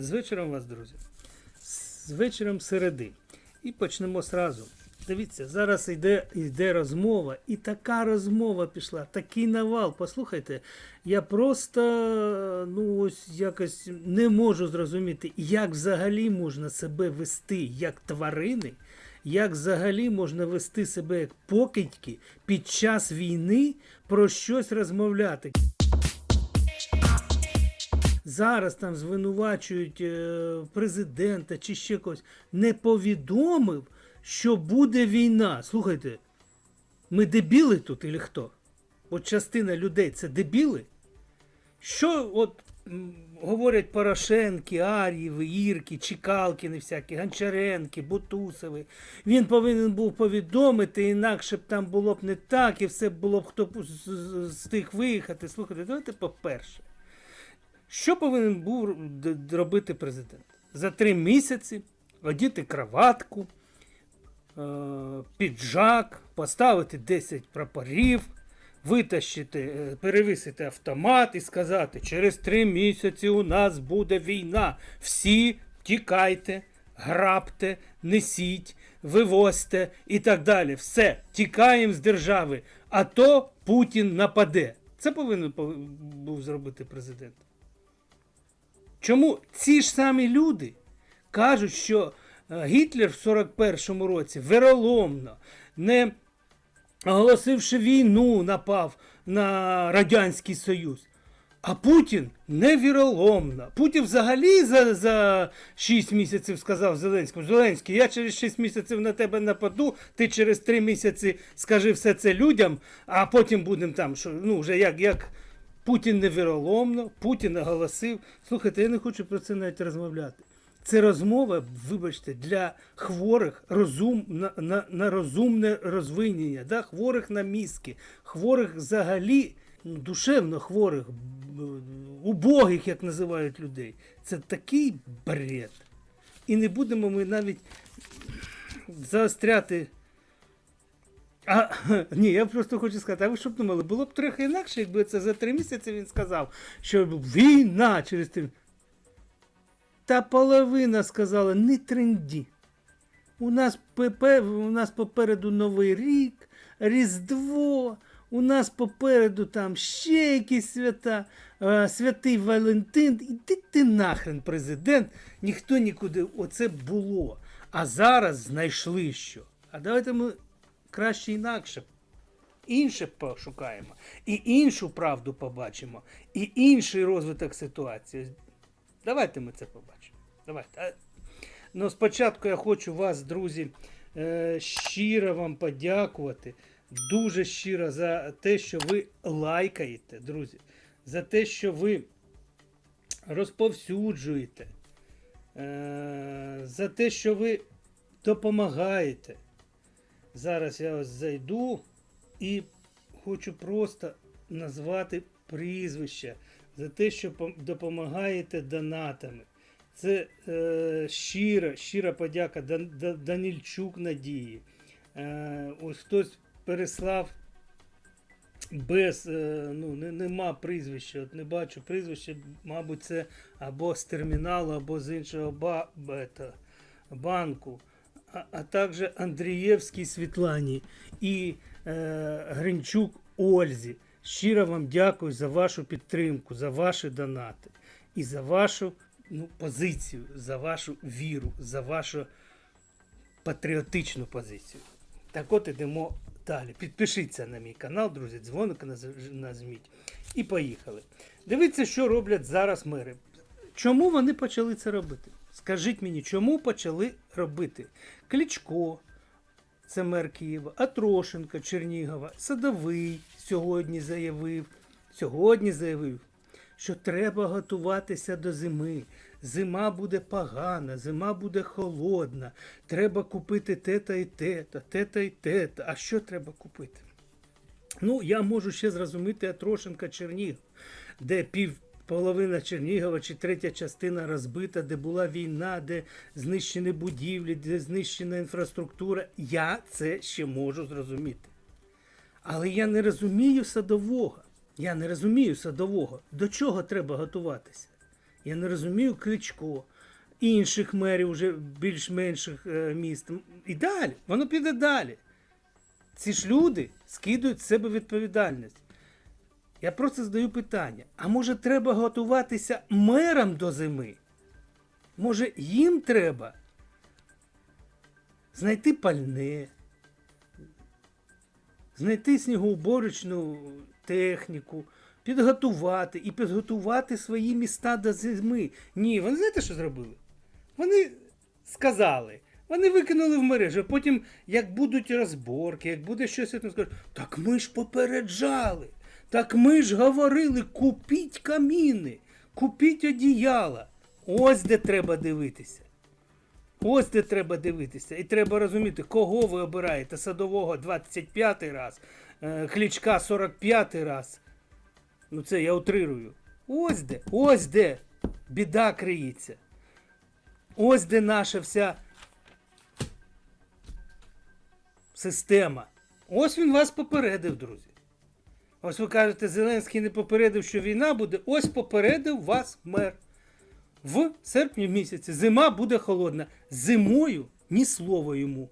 З вечором вас, друзі. З вечором середи. І почнемо сразу. Дивіться, зараз йде, йде розмова, і така розмова пішла, такий навал. Послухайте, я просто ну ось якось не можу зрозуміти, як взагалі можна себе вести як тварини, як взагалі можна вести себе як покидьки під час війни про щось розмовляти. Зараз там звинувачують е, президента чи ще когось. Не повідомив, що буде війна. Слухайте, ми дебіли тут или хто? От частина людей це дебіли? Що от говорять Порошенки, Ар'єви, Ірки, Чекалкіни всякі, Гончаренки, Бутусови. Він повинен був повідомити, інакше б там було б не так, і все було б хто з- встиг виїхати. Слухайте, давайте по-перше. Що повинен був робити президент? За три місяці одіти краватку, е, піджак, поставити 10 прапорів, витащити, е, перевісити автомат і сказати: через три місяці у нас буде війна. Всі тікайте, грабте, несіть, вивозьте і так далі. Все, тікаємо з держави, а то Путін нападе. Це повинен був зробити президент. Чому ці ж самі люди кажуть, що е, Гітлер в 41-му році вероломно, не оголосивши війну, напав на Радянський Союз. А Путін не віроломно. Путін взагалі за, за 6 місяців сказав Зеленському: Зеленський, я через 6 місяців на тебе нападу, ти через 3 місяці скажи все це людям, а потім будемо там, що ну вже як, як Путін не віроломно, Путін оголосив. Слухайте, я не хочу про це навіть розмовляти. Це розмова, вибачте, для хворих розум, на, на, на розумне розвинення, да? хворих на мізки, хворих взагалі ну, душевно хворих, убогих, як називають людей. Це такий бред. І не будемо ми навіть заостряти. А, ні, я просто хочу сказати, а ви що б думали, було б трохи інакше, якби це за три місяці він сказав, що війна через три. Та половина сказала, не тренді. У нас, ПП, у нас попереду Новий рік, Різдво, у нас попереду там ще якісь свята, е, святий Валентин. Іди ти нахрен, президент, ніхто нікуди. Оце було. А зараз знайшли що. А давайте ми краще інакше. Інше пошукаємо, і іншу правду побачимо, і інший розвиток ситуації. Давайте ми це побачимо. Давайте. Ну, спочатку я хочу вас, друзі, е, щиро вам подякувати. Дуже щиро за те, що ви лайкаєте, друзі, за те, що ви розповсюджуєте, е, за те, що ви допомагаєте. Зараз я ось зайду і хочу просто назвати прізвище за те, що допомагаєте донатами. Це е, щира, щира подяка Дан, Да- Данільчук Надії. Е, ось хтось переслав без, е, ну, не, нема прізвища, от не бачу прізвища, мабуть, це або з терміналу, або з іншого ба, бета, банку. А, а також Андрієвській Світлані і е, Гринчук Ользі. Щиро вам дякую за вашу підтримку, за ваші донати і за вашу ну, позицію, за вашу віру, за вашу патріотичну позицію. Так от ідемо далі. Підпишіться на мій канал, друзі, дзвоник нажміть. І поїхали. Дивіться, що роблять зараз мери. Чому вони почали це робити? Скажіть мені, чому почали робити? Кличко, це мер Києва, Атрошенко, Чернігова, Садовий сьогодні заявив, сьогодні заявив, що треба готуватися до зими. Зима буде погана, зима буде холодна. Треба купити те-та і те-та, те-та і те-та. А що треба купити? Ну, я можу ще зрозуміти Атрошенка Чернігів, де пів половина Чернігова чи третя частина розбита, де була війна, де знищені будівлі, де знищена інфраструктура. Я це ще можу зрозуміти. Але я не розумію садового. Я не розумію садового. До чого треба готуватися? Я не розумію Кличко, інших мерів уже більш-менших е, міст. І далі, воно піде далі. Ці ж люди скидують з себе відповідальність. Я просто задаю питання: а може треба готуватися мерам до зими? Може, їм треба знайти пальне, знайти снігоуборочну техніку, підготувати і підготувати свої міста до зими. Ні, вони знаєте, що зробили? Вони сказали. Вони викинули в мережу, а потім, як будуть розборки, як буде щось, скажуть, так ми ж попереджали, так ми ж говорили, купіть каміни, купіть одіяла. Ось де треба дивитися. Ось де треба дивитися. І треба розуміти, кого ви обираєте. Садового 25 раз, е, Кличка 45 раз. Ну це я утрирую. Ось де, ось де біда криється. Ось де наша вся система. Ось він вас попередив, друзі. Ось ви кажете, Зеленський не попередив, що війна буде. Ось попередив вас мер. В серпні місяці зима буде холодна. Зимою ні слова йому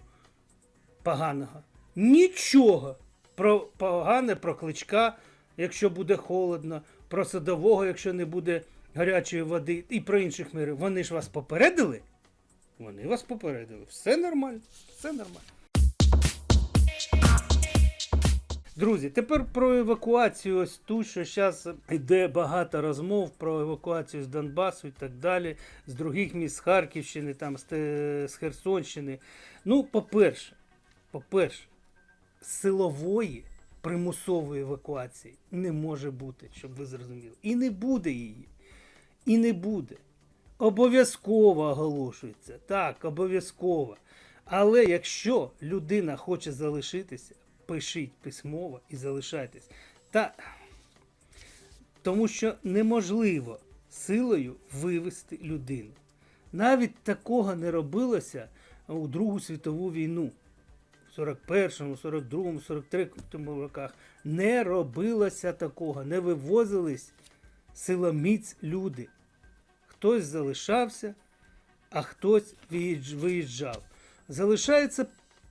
поганого. Нічого про погане про кличка, якщо буде холодно, про садового, якщо не буде гарячої води, і про інших мирів. Вони ж вас попередили? Вони вас попередили. Все нормально, все нормально. Друзі, тепер про евакуацію. Ось ту, що зараз йде багато розмов про евакуацію з Донбасу і так далі, з других міст з Харківщини, там, з, Херсонщини. Ну, по-перше, по-перше, силової примусової евакуації не може бути, щоб ви зрозуміли. І не буде її. І не буде. Обов'язково оголошується. Так, обов'язково. Але якщо людина хоче залишитися, пишіть письмово і залишайтесь. Та... Тому що неможливо силою вивести людину. Навіть такого не робилося у Другу світову війну. В 41-му, 42-му, 43-му роках не робилося такого, не вивозились силоміць люди. Хтось залишався, а хтось виїжджав. Залишається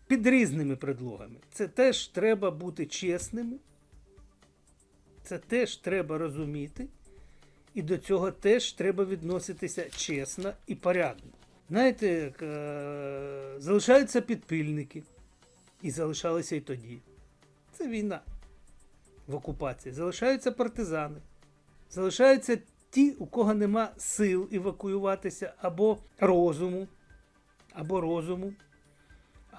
під різними предлогами. Це теж треба бути чесними. Це теж треба розуміти. І до цього теж треба відноситися чесно і порядно. Знаєте, е, залишаються підпільники. І залишалися і тоді. Це війна в окупації. Залишаються партизани. Залишаються ті, у кого нема сил евакуюватися або розуму, або розуму,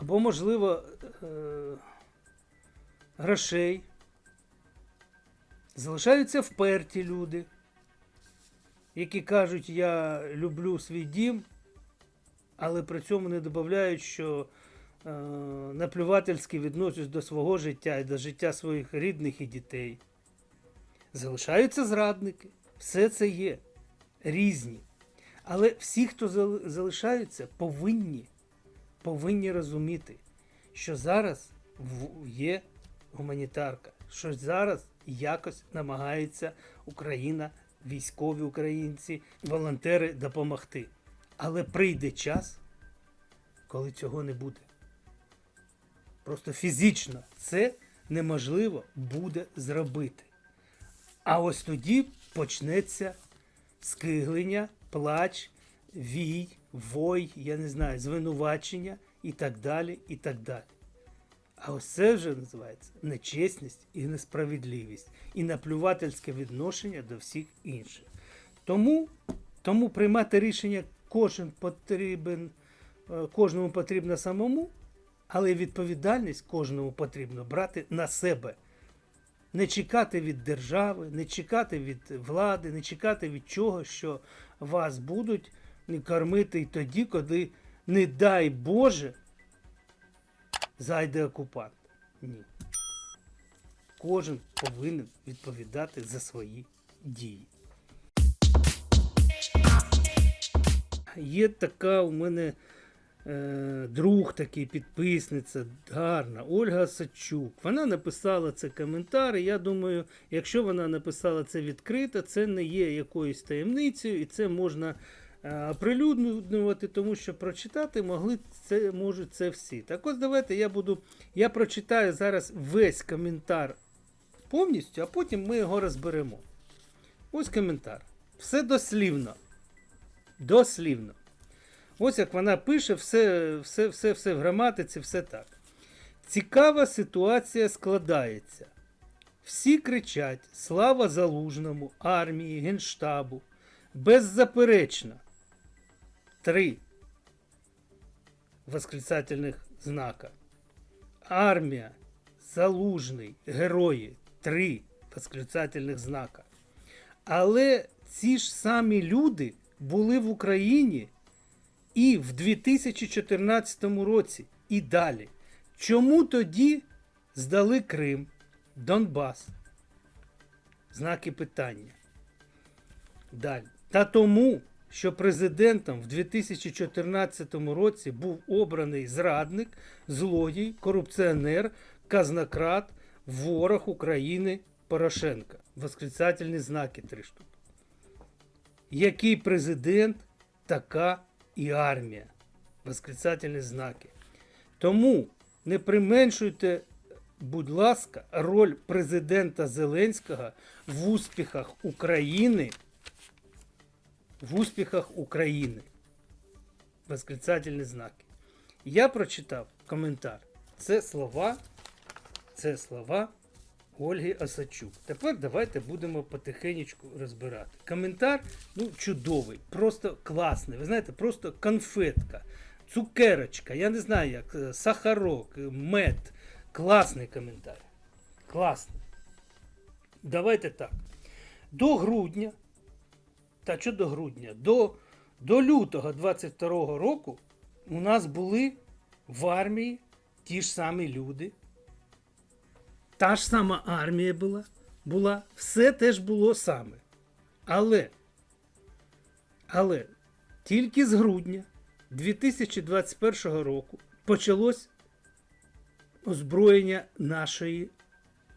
або, можливо, е- грошей. Залишаються вперті люди, які кажуть, я люблю свій дім, але при цьому не додають, що е, наплювательськи відношусь до свого життя і до життя своїх рідних і дітей. Залишаються зрадники. Все це є різні. Але всі, хто зал- залишаються, повинні, повинні розуміти, що зараз є гуманітарка, що зараз якось намагається Україна, військові українці, волонтери допомогти. Але прийде час, коли цього не буде. Просто фізично це неможливо буде зробити. А ось тоді почнеться скиглення, плач, вій, вой, я не знаю, звинувачення і так далі, і так далі. А ось це вже називається нечесність і несправедливість, і наплювательське відношення до всіх інших. Тому, тому приймати рішення кожен потрібен, е, кожному потрібно самому, але відповідальність кожному потрібно брати на себе. Не чекати від держави, не чекати від влади, не чекати від чого, що вас будуть кормити й тоді, коли, не дай Боже, зайде окупант. Ні. Кожен повинен відповідати за свої дії. Є така у мене е, друг такий, підписниця, гарна, Ольга Сачук. Вона написала це коментар. і Я думаю, якщо вона написала це відкрито, це не є якоюсь таємницею, і це можна е, оприлюднювати, тому що прочитати могли це можуть це всі. Так ось давайте я буду. Я прочитаю зараз весь коментар повністю, а потім ми його розберемо. Ось коментар. Все дослівно. Дослівно. Ось як вона пише, все, все, все, все в граматиці, все так. Цікава ситуація складається. Всі кричать Слава Залужному, армії, Генштабу. Беззаперечно. Три восклицательних знака. Армія, Залужний, герої. Три восклицательних знака. Але ці ж самі люди були в Україні і в 2014 році, і далі. Чому тоді здали Крим, Донбас? Знаки питання. Далі. Та тому, що президентом в 2014 році був обраний зрадник, злодій, корупціонер, казнократ, ворог України Порошенка. Восклицательні знаки три штуки. Який президент, така і армія. Восклицательні знаки. Тому не применшуйте, будь ласка, роль президента Зеленського в успіхах України. В успіхах України. Восклицательні знаки. Я прочитав коментар. Це слова. Це слова Ольги Осачук. Тепер давайте будемо потихенечку розбирати. Коментар ну, чудовий, просто класний. Ви знаєте, просто конфетка, цукерочка, я не знаю як, е, сахарок, е, мед. Класний коментар. Класний. Давайте так. До грудня, та що до грудня, до, до лютого 22-го року у нас були в армії ті ж самі люди. Та ж сама армія була, була, все теж було саме. Але, але тільки з грудня 2021 року почалось озброєння нашої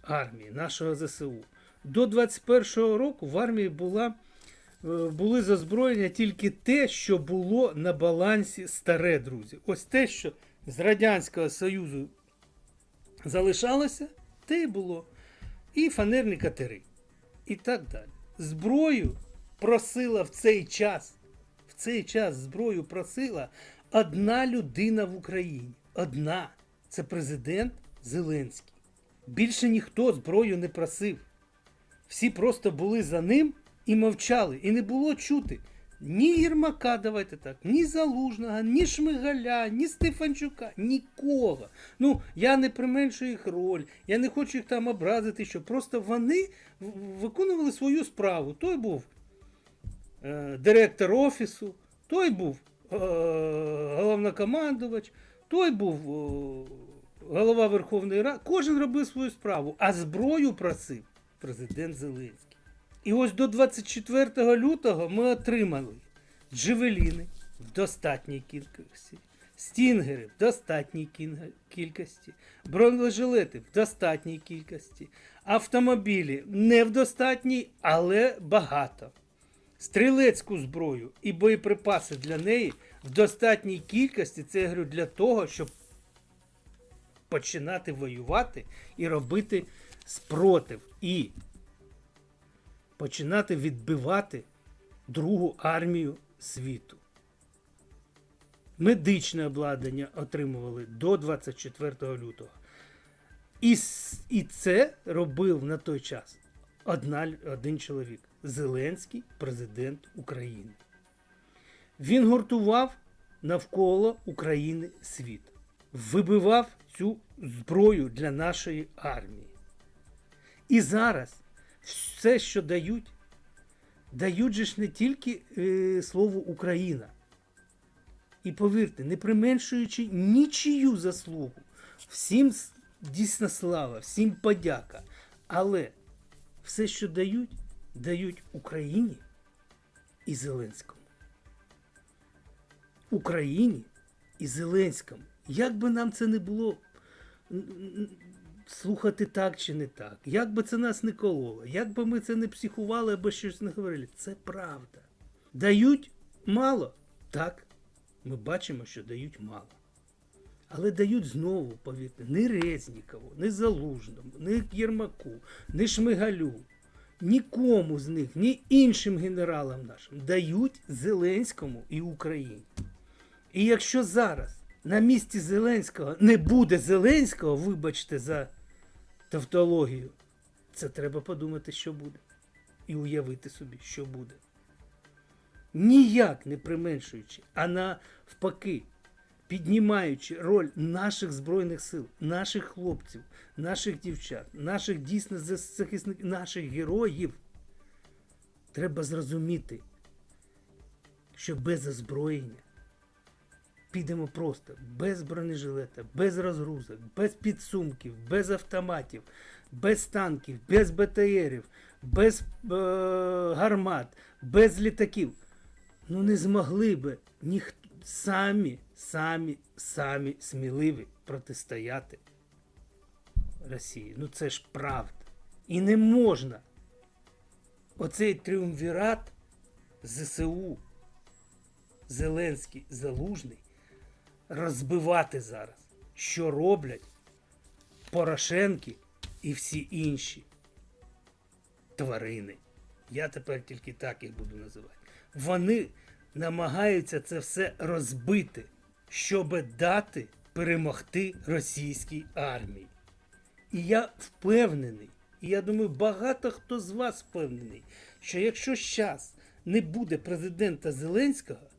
армії, нашого ЗСУ. До 2021 року в армії була, е, були зазброєння тільки те, що було на балансі старе, друзі. Ось те, що з Радянського Союзу залишалося, те й було. І фанерні катери. І так далі. Зброю просила в цей час. В цей час зброю просила одна людина в Україні. Одна. Це президент Зеленський. Більше ніхто зброю не просив. Всі просто були за ним і мовчали. І не було чути ні Єрмака, давайте так, ні Залужного, ні Шмигаля, ні Стефанчука, нікого. Ну, я не применшую їх роль, я не хочу їх там образити, що просто вони виконували свою справу. Той був е, директор офісу, той був е, головнокомандувач, той був е, голова Верховної Ради. Кожен робив свою справу, а зброю просив президент Зеленський. І ось до 24 лютого ми отримали джевеліни в достатній кількості, стінгери в достатній кількості, бронежилети в достатній кількості, автомобілі не в достатній, але багато. Стрілецьку зброю і боєприпаси для неї в достатній кількості. Це я говорю для того, щоб починати воювати і робити спротив. І починати відбивати Другу армію світу. Медичне обладнання отримували до 24 лютого. І, і це робив на той час одна, один чоловік Зеленський, президент України. Він гуртував навколо України світ, вибивав цю зброю для нашої армії. І зараз все, що дають, дають же ж не тільки е, слово Україна. І повірте, не применшуючи нічию заслугу, всім дійсна слава, всім подяка. Але все, що дають, дають Україні і Зеленському. Україні і Зеленському. Як би нам це не було слухати так чи не так, як би це нас не кололо, як би ми це не психували або щось не говорили, це правда. Дають мало. Так, ми бачимо, що дають мало. Але дають знову, повірте, не Резнікову, не Залужному, не Єрмаку, не Шмигалю, нікому з них, ні іншим генералам нашим дають Зеленському і Україні. І якщо зараз на місці Зеленського не буде Зеленського, вибачте за тавтологію, це треба подумати, що буде. І уявити собі, що буде. Ніяк не применшуючи, а навпаки, піднімаючи роль наших Збройних сил, наших хлопців, наших дівчат, наших дійсно захисників, наших героїв, треба зрозуміти, що без озброєння підемо просто без бронежилета, без розгрузок, без підсумків, без автоматів, без танків, без БТРів, без е- гармат, без літаків. Ну не змогли би ніхто самі, самі, самі сміливі протистояти Росії. Ну це ж правда. І не можна оцей тріумвірат ЗСУ, Зеленський, Залужний розбивати зараз, що роблять Порошенки і всі інші тварини. Я тепер тільки так їх буду називати. Вони намагаються це все розбити, щоб дати перемогти російській армії. І я впевнений, і я думаю, багато хто з вас впевнений, що якщо зараз не буде президента Зеленського,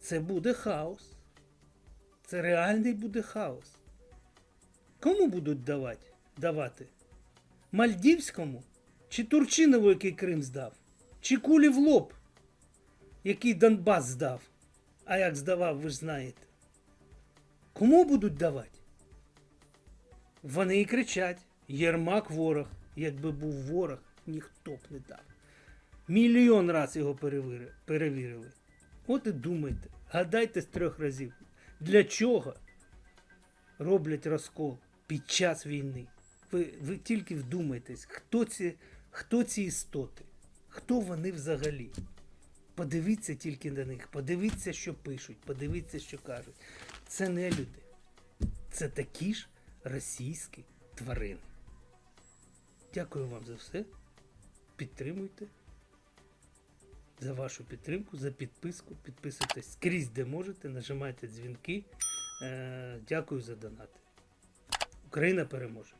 це буде хаос. Це реальний буде хаос. Кому будуть давати? давати? Мальдівському? Чи Турчинову, який Крим здав? Чи кулі в лоб, який Донбас здав? А як здавав, ви ж знаєте. Кому будуть давати? Вони і кричать: Єрмак ворог. Якби був ворог, ніхто б не дав. Мільйон раз його перевірили. От і думайте, гадайте з трьох разів, для чого роблять розкол під час війни. Ви, ви тільки вдумайтесь, хто ці, хто ці істоти, хто вони взагалі. Подивіться тільки на них, подивіться, що пишуть, подивіться, що кажуть. Це не люди. Це такі ж російські тварини. Дякую вам за все. Підтримуйте. За вашу підтримку, за підписку. Підписуйтесь скрізь, де можете, нажимайте дзвінки. Е, дякую за донати. Україна переможе.